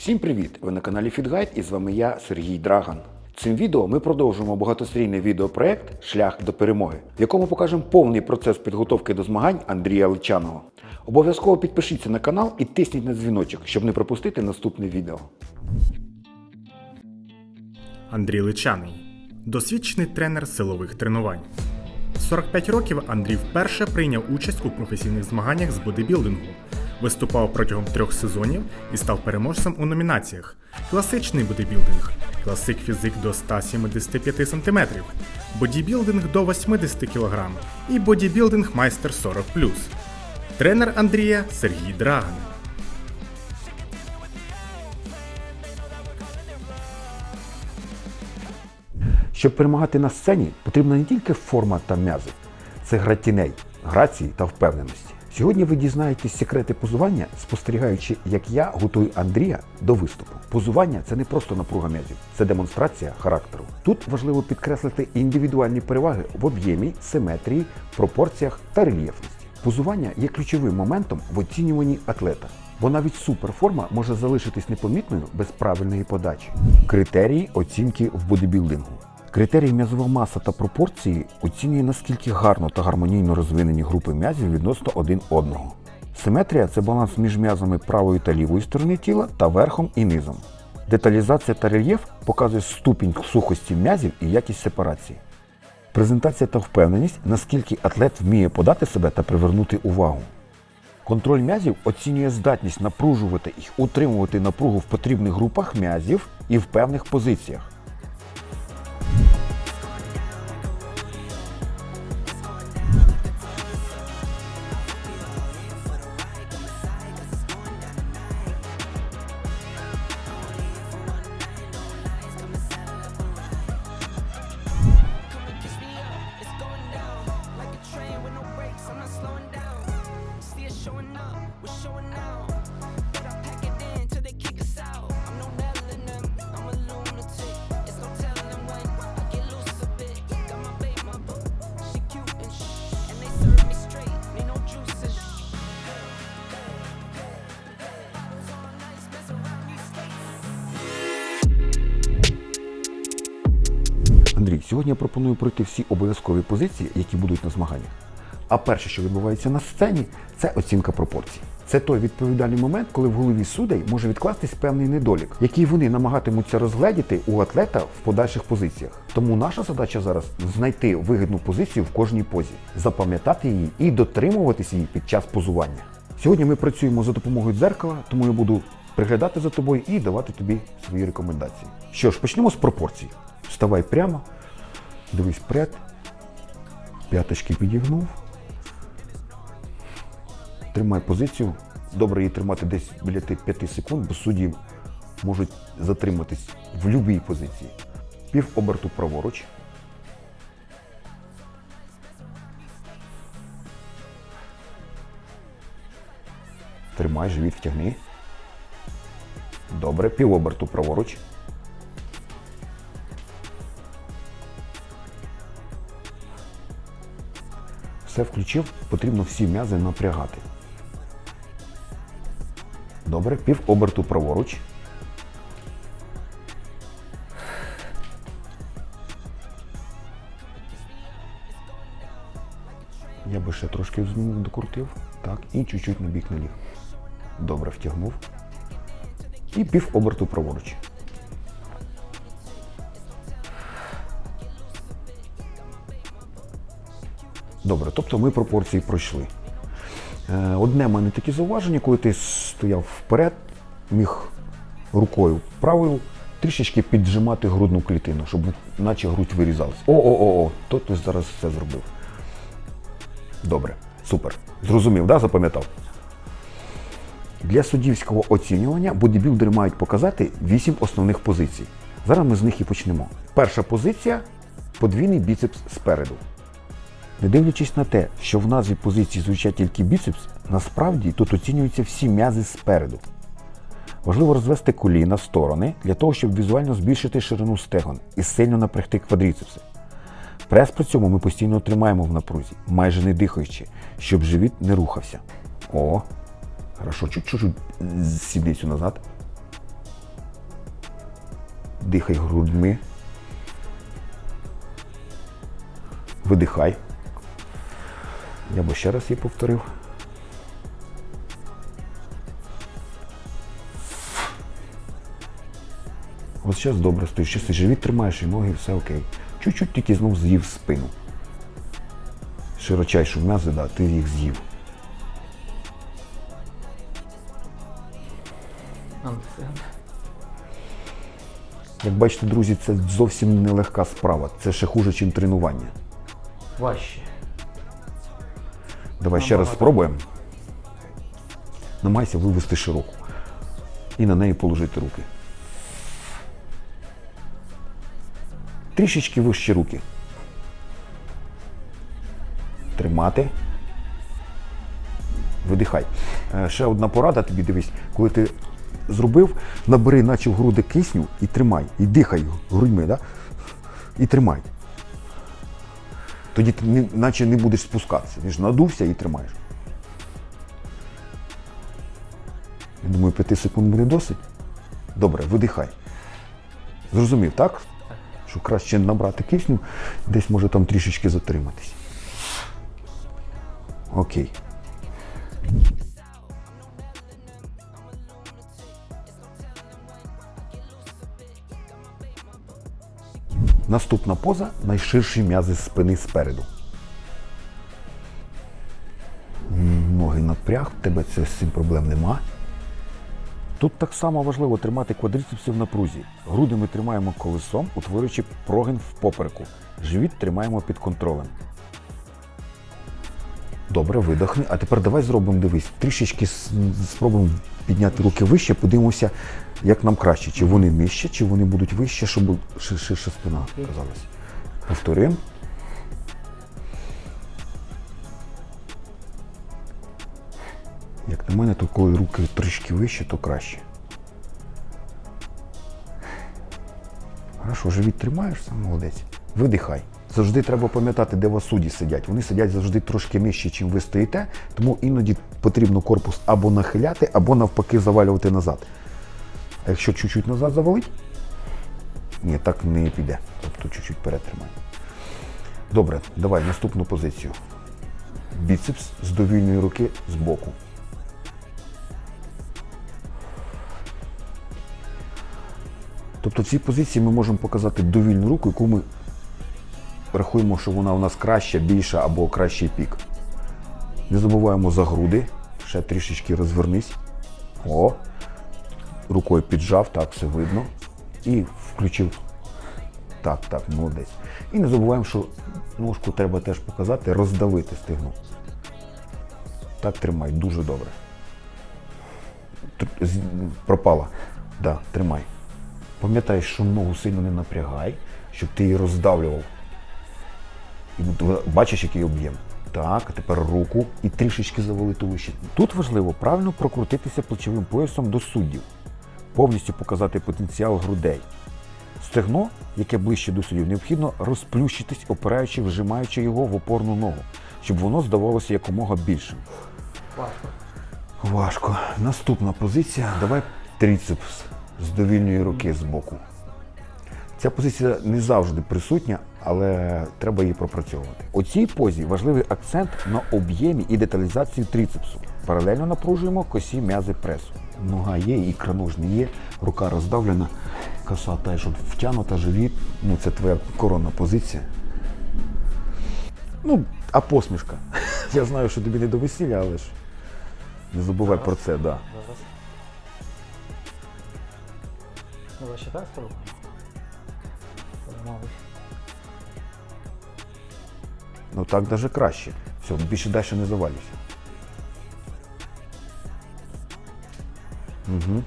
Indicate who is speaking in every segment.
Speaker 1: Всім привіт! Ви на каналі FitGuide і з вами я, Сергій Драган. Цим відео ми продовжуємо багатосерійний відеопроект Шлях до перемоги, в якому покажемо повний процес підготовки до змагань Андрія Личаного. Обов'язково підпишіться на канал і тисніть на дзвіночок, щоб не пропустити наступне відео.
Speaker 2: Андрій Личаний досвідчений тренер силових тренувань. 45 років Андрій вперше прийняв участь у професійних змаганнях з бодибілдингу, виступав протягом трьох сезонів і став переможцем у номінаціях: класичний бодибілдинг, класик фізик до 175 см, бодібілдинг до 80 кг і бодібілдинг майстер 40 Тренер Андрія Сергій Драган.
Speaker 1: Щоб перемагати на сцені, потрібна не тільки форма та м'язи, це гра тіней, грації та впевненості. Сьогодні ви дізнаєтесь секрети позування, спостерігаючи, як я готую Андрія до виступу. Позування це не просто напруга м'язів, це демонстрація характеру. Тут важливо підкреслити індивідуальні переваги в об'ємі, симетрії, пропорціях та рельєфності. Позування є ключовим моментом в оцінюванні атлета. Бо навіть суперформа може залишитись непомітною без правильної подачі. Критерії оцінки в бодибілдингу. Критерій м'язова маса та пропорції оцінює наскільки гарно та гармонійно розвинені групи м'язів відносно один одного. Симетрія це баланс між м'язами правої та лівої сторони тіла та верхом і низом. Деталізація та рельєф показує ступінь сухості м'язів і якість сепарації. Презентація та впевненість, наскільки атлет вміє подати себе та привернути увагу. Контроль м'язів оцінює здатність напружувати і утримувати напругу в потрібних групах м'язів і в певних позиціях. Андрій, сьогодні я пропоную пройти всі обов'язкові позиції, які будуть на змаганнях. А перше, що відбувається на сцені, це оцінка пропорцій. Це той відповідальний момент, коли в голові судей може відкластись певний недолік, який вони намагатимуться розгледіти у атлета в подальших позиціях. Тому наша задача зараз знайти вигідну позицію в кожній позі, запам'ятати її і дотримуватись її під час позування. Сьогодні ми працюємо за допомогою дзеркала, тому я буду приглядати за тобою і давати тобі свої рекомендації. Що ж, почнемо з пропорцій. Вставай прямо, дивись вперед, п'яточки підігнув. Тримай позицію. Добре її тримати десь біля тих 5 секунд, бо судді можуть затриматись в будь-якій позиції. Пів оберту праворуч. Тримай, живіт втягни. Добре, пів оберту праворуч. Все включив, потрібно всі м'язи напрягати. Добре, пів оберту праворуч. Я би ще трошки докрутив. Так, і чуть-чуть на бік наліг. Добре, втягнув. І пів оберту праворуч. Добре, тобто ми пропорції пройшли. Е, Одне в мене таке зауваження, коли ти стояв вперед, міг рукою правою трішечки піджимати грудну клітину, щоб наче грудь вирізалась. О-о-о, то ти зараз все зробив. Добре, супер. Зрозумів, да? запам'ятав? Для суддівського оцінювання бодібілдери мають показати 8 основних позицій. Зараз ми з них і почнемо. Перша позиція подвійний біцепс спереду. Не дивлячись на те, що в назві позиції звучать тільки біцепс, насправді тут оцінюються всі м'язи спереду. Важливо розвести коліна в сторони для того, щоб візуально збільшити ширину стегон і сильно напрягти квадріцепси. Прес при цьому ми постійно тримаємо в напрузі, майже не дихаючи, щоб живіт не рухався. О, хорошо, чуть-чуть сідницю назад. Дихай грудьми. Видихай. Я би ще раз її повторив. Ось зараз добре стоїш, і живіт тримаєш і ноги, все окей. Чуть-чуть тільки знов з'їв спину. Широчайшу м'язи, да, ти їх з'їв. Як бачите, друзі, це зовсім нелегка справа. Це ще хуже, ніж тренування.
Speaker 3: Важче.
Speaker 1: Давай ще раз спробуємо. Намайся вивести широку. І на неї положити руки. Трішечки вище руки. Тримати. Видихай. Е, Ще одна порада тобі дивись, коли ти зробив, набери, наче в груди кисню і тримай. І дихай грудьми, да? і тримай. Тоді ти наче не будеш спускатися. Ти ж надувся і тримаєш. Я думаю, п'яти секунд буде досить. Добре, видихай. Зрозумів, так? Що краще набрати кисню, десь може там трішечки затриматись. Окей. Наступна поза найширші м'язи спини спереду. Ноги напряг, в тебе це з цим проблем нема. Тут так само важливо тримати квадріцепси в напрузі. Груди ми тримаємо колесом, утворюючи прогин в попереку. Живіт тримаємо під контролем. Добре, видохни. А тепер давай зробимо, дивись, трішечки спробуємо підняти руки вище, подивимося, як нам краще. Чи вони нижче, чи вони будуть вище, щоб ши- ширша спина казалась. Повторюємо. Як на мене, то коли руки трішки вище, то краще. Хорошо, живіт тримаєш, сам молодець. Видихай. Завжди треба пам'ятати, де у вас судді сидять. Вони сидять завжди трошки нижче, чим ви стоїте, тому іноді потрібно корпус або нахиляти, або навпаки завалювати назад. А якщо чуть-чуть назад завалить, ні, так не піде. Тобто чуть-чуть перетримай. Добре, давай наступну позицію. Біцепс з довільної руки з боку. Тобто в цій позиції ми можемо показати довільну руку, яку ми рахуємо, що вона у нас краща, більша або кращий пік. Не забуваємо за груди. Ще трішечки розвернись. О. Рукою піджав, так все видно. І включив. Так, так, молодець. І не забуваємо, що ножку треба теж показати, роздавити стигну. Так тримай, дуже добре. Пропала. Да, тримай. Пам'ятай, що ногу сильно не напрягай, щоб ти її роздавлював. І Бачиш, який об'єм. Так, а тепер руку і трішечки завали туловище. Тут важливо правильно прокрутитися плечовим поясом до суддів, повністю показати потенціал грудей. Стегно, яке ближче до суддів, необхідно розплющитись, опираючи, вжимаючи його в опорну ногу, щоб воно здавалося якомога більшим.
Speaker 3: Важко.
Speaker 1: Важко. Наступна позиція. Давай трицепс з довільної руки з боку. Ця позиція не завжди присутня, але треба її пропрацьовувати. У цій позі важливий акцент на об'ємі і деталізації трицепсу. Паралельно напружуємо косі м'язи пресу. Нога є, ікра ікроножний є, рука роздавлена, коса теж втягнута, живіт. Ну, це твоя коронна позиція. Ну, а посмішка. Я знаю, що тобі не до весілля, але ж не забувай про це, так. Да.
Speaker 3: Зараз. Давай ще так спробуємо. Мабуть.
Speaker 1: Ну так навіть краще. Все, більше далі не завалюйся. Угу.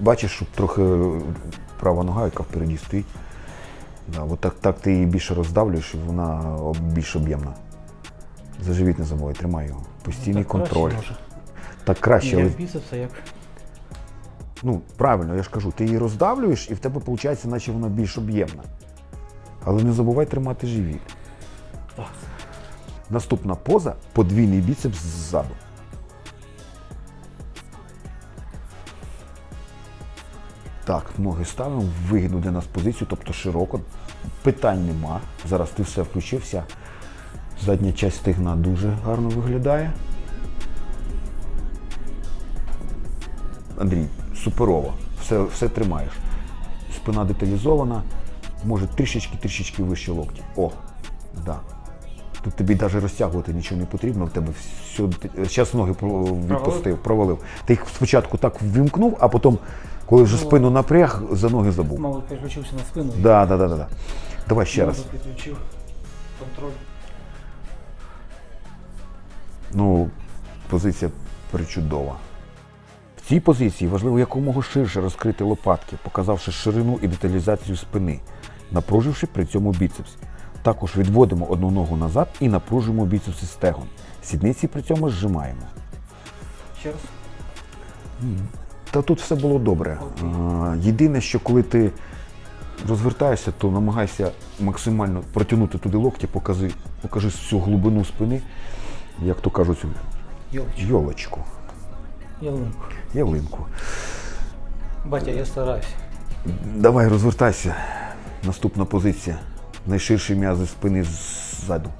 Speaker 1: Бачиш, що трохи права нога, яка впереді стоїть. Да, от так, так ти її більше роздавлюєш, і вона більш об'ємна. За живіт не забувай, тримай його. Постійний
Speaker 3: Так краще
Speaker 1: контроль.
Speaker 3: може.
Speaker 1: Так краще,
Speaker 3: Як
Speaker 1: але
Speaker 3: біцепса, як
Speaker 1: Ну, правильно, я ж кажу, ти її роздавлюєш і в тебе виходить, наче вона більш об'ємна. Але не забувай тримати живіт.
Speaker 3: так.
Speaker 1: Наступна поза подвійний біцепс ззаду. Так, ноги ставимо вигідну для нас позицію, тобто широко. Питань нема. Зараз ти все включився. Задня часть стегна дуже гарно виглядає. Андрій, суперово. Все, все тримаєш. Спина деталізована, може трішечки-трішечки вище локті. О, да. Тут тобі навіть розтягувати нічого не потрібно, в тебе все. Зараз ноги відпустив, провалив. Ти їх спочатку так ввімкнув, а потім, коли вже спину напряг, за ноги забув.
Speaker 3: Мало переключився на спину.
Speaker 1: Да, да, да, да, да. Давай ще раз.
Speaker 3: підключив. Контроль.
Speaker 1: Ну, позиція причудова. В цій позиції важливо якомога ширше розкрити лопатки, показавши ширину і деталізацію спини, напруживши при цьому біцепс. Також відводимо одну ногу назад і напружуємо біцепси стегон. Сідниці при цьому зжимаємо.
Speaker 3: Ще раз.
Speaker 1: Та тут все було добре. Єдине, що коли ти розвертаєшся, то намагайся максимально протягнути туди локті, покажи, покажи всю глибину спини, як то кажуть, йолочку,
Speaker 3: Ялинку.
Speaker 1: ялинку.
Speaker 3: Батя, я стараюсь.
Speaker 1: Давай розвертайся. Наступна позиція. Найширші м'язи спини ззаду.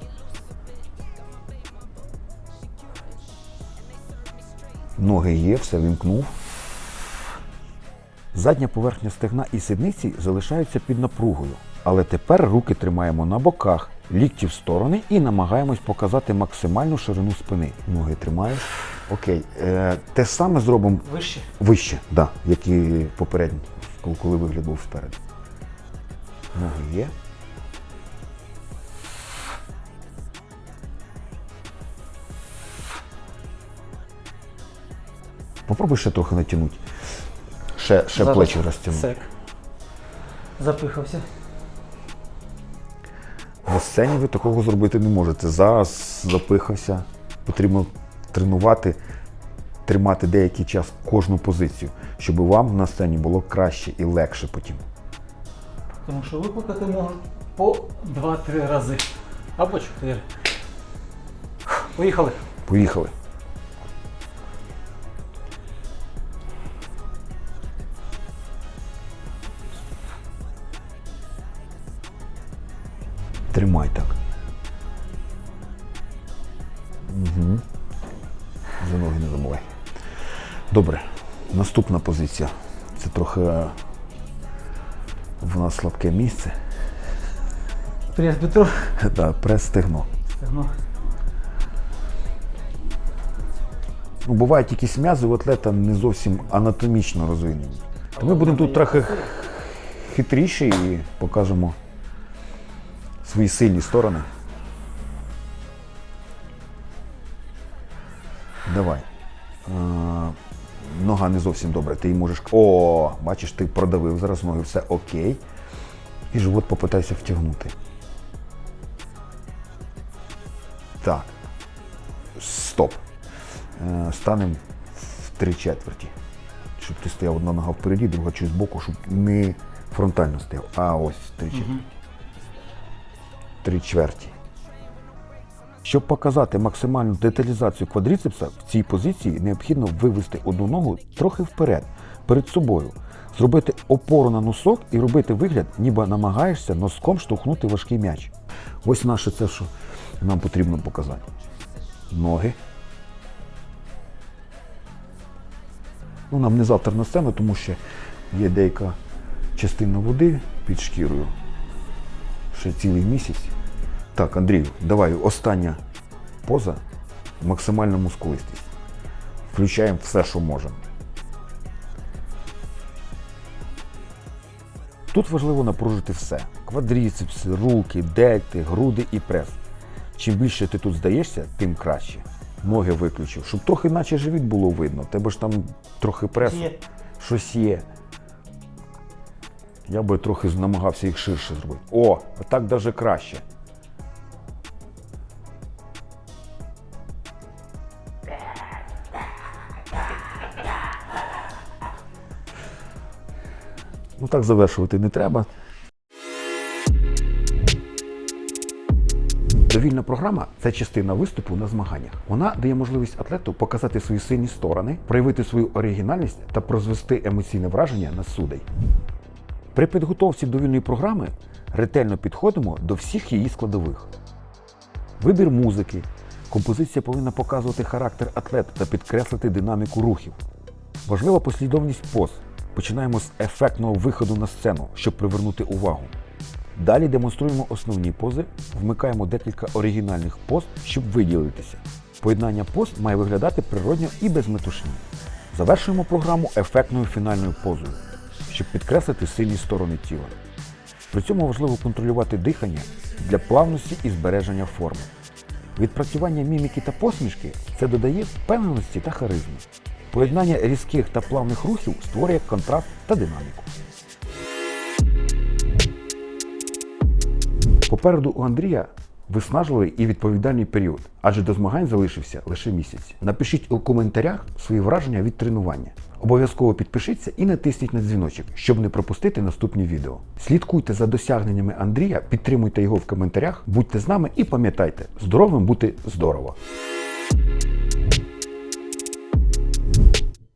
Speaker 1: Ноги є, все вімкнув. Задня поверхня стегна і сідниці залишаються під напругою. Але тепер руки тримаємо на боках, лікті в сторони і намагаємось показати максимальну ширину спини. Ноги тримаєш. Окей. Е, те саме зробимо
Speaker 3: Вище.
Speaker 1: Вище, да, як і попередній, коли, вигляд був спереду. Ноги є. Попробуй ще трохи натягнути. Ще, ще
Speaker 3: Зараз
Speaker 1: плечі розтягнути.
Speaker 3: Сек. Запихався.
Speaker 1: На сцені ви такого зробити не можете. Зараз запихався. Потрібно тренувати, тримати деякий час кожну позицію, щоб вам на сцені було краще і легше потім.
Speaker 3: Тому що викликати можуть по 2-3 рази. Або 4. Поїхали.
Speaker 1: Поїхали. Тримай так. Угу. За ноги не забувай. Добре. Наступна позиція. Це трохи е, в нас слабке місце.
Speaker 3: Прес бедро.
Speaker 1: Да, прес стегно.
Speaker 3: Стегно.
Speaker 1: Ну, бувають якісь м'язи у атлета не зовсім анатомічно розвинені. То ми будемо тут трохи хитріші і покажемо свої сильні сторони. Давай. Е, нога не зовсім добре. Ти її можеш. О, бачиш, ти продавив зараз ноги, все окей. І живот попитайся втягнути. Так. Стоп. Е, Станемо в три четверті. Щоб ти стояв одна нога впереді, друга чуть збоку, щоб не фронтально стояв. А ось три четверті. Три чверті. Щоб показати максимальну деталізацію квадріцепса, в цій позиції необхідно вивести одну ногу трохи вперед, перед собою, зробити опору на носок і робити вигляд, ніби намагаєшся носком штовхнути важкий м'яч. Ось наше це, що нам потрібно показати. Ноги. Ну, нам не завтра на сцену, тому що є деяка частина води під шкірою. Ще цілий місяць. Так, Андрію, давай остання поза. Максимальна мускулистість. Включаємо все, що можемо. Тут важливо напружити все: квадріцепси, руки, дельти, груди і прес. Чим більше ти тут здаєшся, тим краще. Ноги виключив, щоб трохи наче живіт було видно. Тебе ж там трохи пресу. Щось є. Я би трохи намагався їх ширше зробити. О, так навіть краще. Ну так завершувати не треба. Довільна програма це частина виступу на змаганнях. Вона дає можливість атлету показати свої сильні сторони, проявити свою оригінальність та прозвести емоційне враження на судей. При підготовці до вільної програми ретельно підходимо до всіх її складових. Вибір музики. Композиція повинна показувати характер атлета та підкреслити динаміку рухів. Важлива послідовність поз. Починаємо з ефектного виходу на сцену, щоб привернути увагу. Далі демонструємо основні пози, вмикаємо декілька оригінальних поз, щоб виділитися. Поєднання поз має виглядати природньо і без метушні. Завершуємо програму ефектною фінальною позою, щоб підкреслити сильні сторони тіла. При цьому важливо контролювати дихання для плавності і збереження форми. Відпрацювання міміки та посмішки це додає впевненості та харизми. Поєднання різких та плавних рухів створює контраст та динаміку. Попереду у Андрія виснажливий і відповідальний період, адже до змагань залишився лише місяць. Напишіть у коментарях свої враження від тренування. Обов'язково підпишіться і натисніть на дзвіночок, щоб не пропустити наступні відео. Слідкуйте за досягненнями Андрія, підтримуйте його в коментарях, будьте з нами і пам'ятайте, здоровим бути здорово!